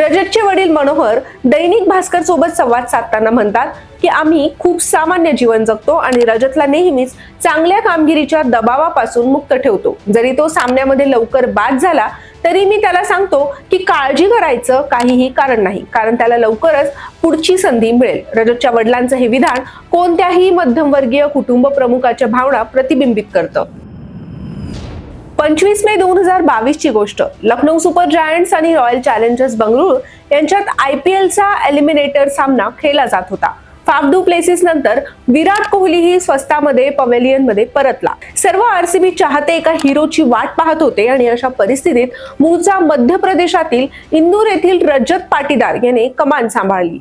रजतचे वडील मनोहर दैनिक भास्कर सोबत संवाद साधताना म्हणतात की आम्ही खूप सामान्य जीवन जगतो आणि रजतला नेहमीच चांगल्या कामगिरीच्या दबावापासून मुक्त ठेवतो. जरी तो सामन्यामध्ये लवकर बाद झाला तरी मी त्याला सांगतो की काळजी करायचं काहीही कारण नाही. कारण त्याला लवकरच पुढची संधी मिळेल. रजतच्या वडिलांचं हे विधान कोणत्याही मध्यमवर्गीय कुटुंब प्रमुखाच्या भावना प्रतिबिंबित करतं. पंचवीस मे दोन हजार बावीस ची गोष्ट. लखनौ सुपर जायंट्स आणि रॉयल चॅलेंजर्स बंगळुरू यांच्यात आय पी एलचा एलिमिनेटर सामना खेळला जात होता. फाफडू प्लेसिस नंतर विराट कोहलीही स्वस्तामध्ये पवेलियनमध्ये परतला. सर्व आरसीबी चाहते एका हिरोची वाट पाहत होते आणि अशा परिस्थितीत मूळचा मध्य प्रदेशातील इंदूर येथील रजत पाटीदार याने कमान सांभाळली.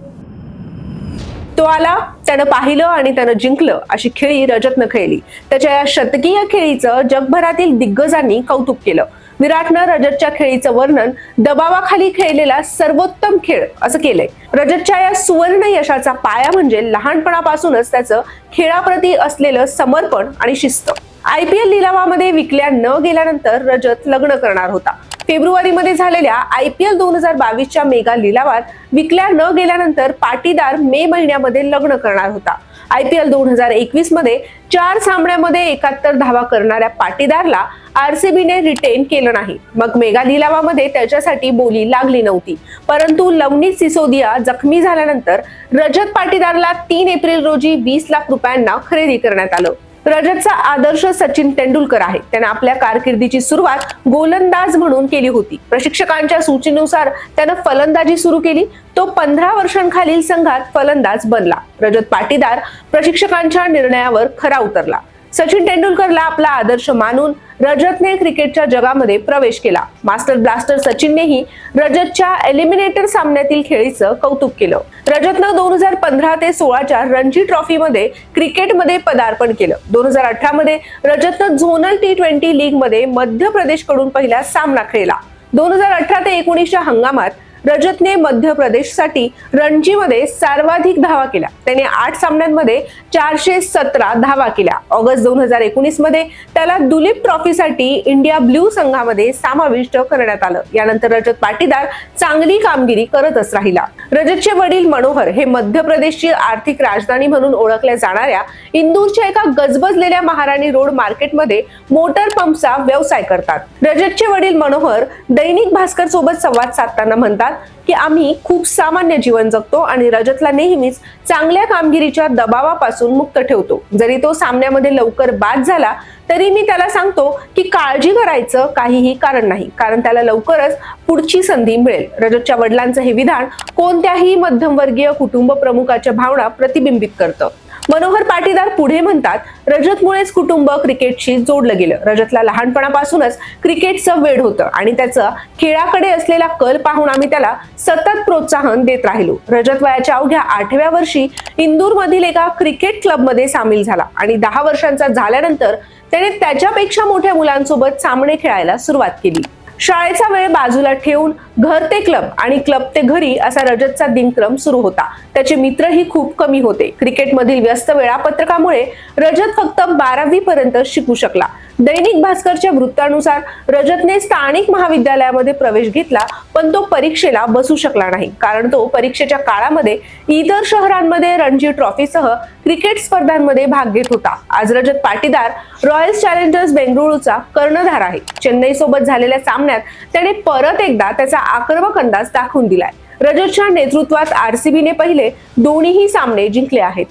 तो आला त्यानं पाहिलं आणि त्यानं जिंकलं अशी खेळी रजतनं खेळली. त्याच्या या शतकीय खेळीचं जगभरातील दिग्गजांनी कौतुक केलं. विराटनं रजतच्या खेळीचं वर्णन दबावाखाली खेळलेला सर्वोत्तम खेळ असं केलंय. रजतच्या या सुवर्ण यशाचा पाया म्हणजे लहानपणापासूनच त्याचं खेळाप्रती असलेलं समर्पण आणि शिस्त. आय पी एल लिलावामध्ये विकल्या न गेल्यानंतर रजत लग्न करणार होता. फेब्रुवारीमध्ये झालेल्या आय पी एल दोन हजार बावीसच्या मेगा लिलावात विकल्या न गेल्यानंतर पाटीदार मे महिन्यामध्ये लग्न करणार होता. आय पी एल दोन हजार एकवीसमध्ये चार सामन्यामध्ये एकाहत्तर धावा करणाऱ्या पाटीदारला आरसीबीने रिटेन केलं नाही. मग मेगा लिलावामध्ये त्याच्यासाठी बोली लागली नव्हती. परंतु लवनीत सिसोदिया जखमी झाल्यानंतर रजत पाटीदारला तीन एप्रिल रोजी वीस लाख रुपयांना खरेदी करण्यात आलं. रजतचा आदर्श सचिन तेंडुलकर आहे. त्याने आपल्या कारकिर्दीची सुरुवात गोलंदाज म्हणून केली होती. प्रशिक्षकांच्या सूचनेनुसार त्यानं फलंदाजी सुरू केली. तो पंधरा वर्षांखालील संघात फलंदाज बनला. रजत पाटीदार प्रशिक्षकांच्या निर्णयावर खरा उतरला. सचिन तेंडुलकरला आपला आदर्श मानून रजतने क्रिकेटच्या जगामध्ये प्रवेश केला. मास्टर ब्लास्टर सचिननेही रजतच्या एलिमिनेटर सामन्यातील खेळीचं कौतुक केलं. रजतनं दोन हजार पंधरा ते सोळाच्या रणजी ट्रॉफीमध्ये क्रिकेटमध्ये पदार्पण केलं. दोन हजार अठरा मध्ये रजतनं झोनल टी ट्वेंटी लीगमध्ये मध्य प्रदेशकडून पहिला सामना खेळला. दोन हजार अठरा ते एकोणीसच्या हंगामात रजतने मध्य प्रदेशसाठी रणजीमध्ये सर्वाधिक धावा केल्या. त्याने आठ सामन्यांमध्ये चारशे सतरा धावा केल्या. ऑगस्ट दोन हजार एकोणीसमध्ये त्याला दुलीप ट्रॉफीसाठी इंडिया ब्ल्यू संघामध्ये समाविष्ट करण्यात आलं. यानंतर रजत पाटीदार चांगली कामगिरी करतच राहिला. रजतचे वडील मनोहर हे मध्य प्रदेशची आर्थिक राजधानी म्हणून ओळखल्या जाणाऱ्या इंदूरच्या एका गजबजलेल्या महाराणी रोड मार्केटमध्ये मोटर पंपचा व्यवसाय करतात. रजतचे वडील मनोहर दैनिक भास्कर सोबत संवाद साधताना म्हणतात की आम्ही खूप सामान्य जीवन जगतो आणि रजतला नेहमीच चांगल्या कामगिरीच्या दबावापासून मुक्त ठेवतो. जरी तो सामन्यामध्ये लवकर बाद झाला तरी मी त्याला सांगतो की काळजी करायचं काहीही कारण नाही. कारण त्याला लवकरच पुढची संधी मिळेल. रजतच्या वडिलांचं हे विधान कोणत्याही मध्यमवर्गीय कुटुंब प्रमुखाच्या भावना प्रतिबिंबित करतं. मनोहर पाटीदार पुढे म्हणतात रजतमुळेच कुटुंब क्रिकेटशी जोडलं गेलं. रजतला लहानपणापासूनच क्रिकेटचं वेड होतं आणि त्याचं खेळाकडे असलेला कल पाहून आम्ही त्याला सतत प्रोत्साहन देत राहिलो. रजत वयाच्या अवघ्या आठव्या वर्षी इंदूरमधील एका क्रिकेट क्लबमध्ये सामील झाला आणि दहा वर्षांचा झाल्यानंतर त्याने त्याच्यापेक्षा मोठ्या मुलांसोबत सामने खेळायला सुरुवात केली. शाळेचा वेळ बाजूला ठेवून घर ते क्लब आणि क्लब ते घरी असा रजतचा दिनक्रम सुरू होता. त्याचे मित्रही खूप कमी होते. क्रिकेटमधील व्यस्त वेळापत्रकामुळे रजत फक्त बारावी पर्यंत शिकू शकला. दैनिक भास्करच्या वृत्तानुसार रजतने स्थानिक महाविद्यालयामध्ये प्रवेश घेतला पण तो परीक्षेला बसू शकला नाही. कारण तो परीक्षेच्या काळामध्ये इतर शहरांमध्ये रणजी ट्रॉफीसह क्रिकेट स्पर्धांमध्ये भाग घेत होता. आज रजत पाटीदार रॉयल चॅलेंजर्स बेंगळुरूचा कर्णधार आहे. चेन्नई सोबत झालेल्या सामन्यात त्याने परत एकदा त्याचा आक्रमक अंदाज दाखवून दिलाय. रजतच्या नेतृत्वात आरसीबीने पहिले दोन्हीही सामने जिंकले आहेत.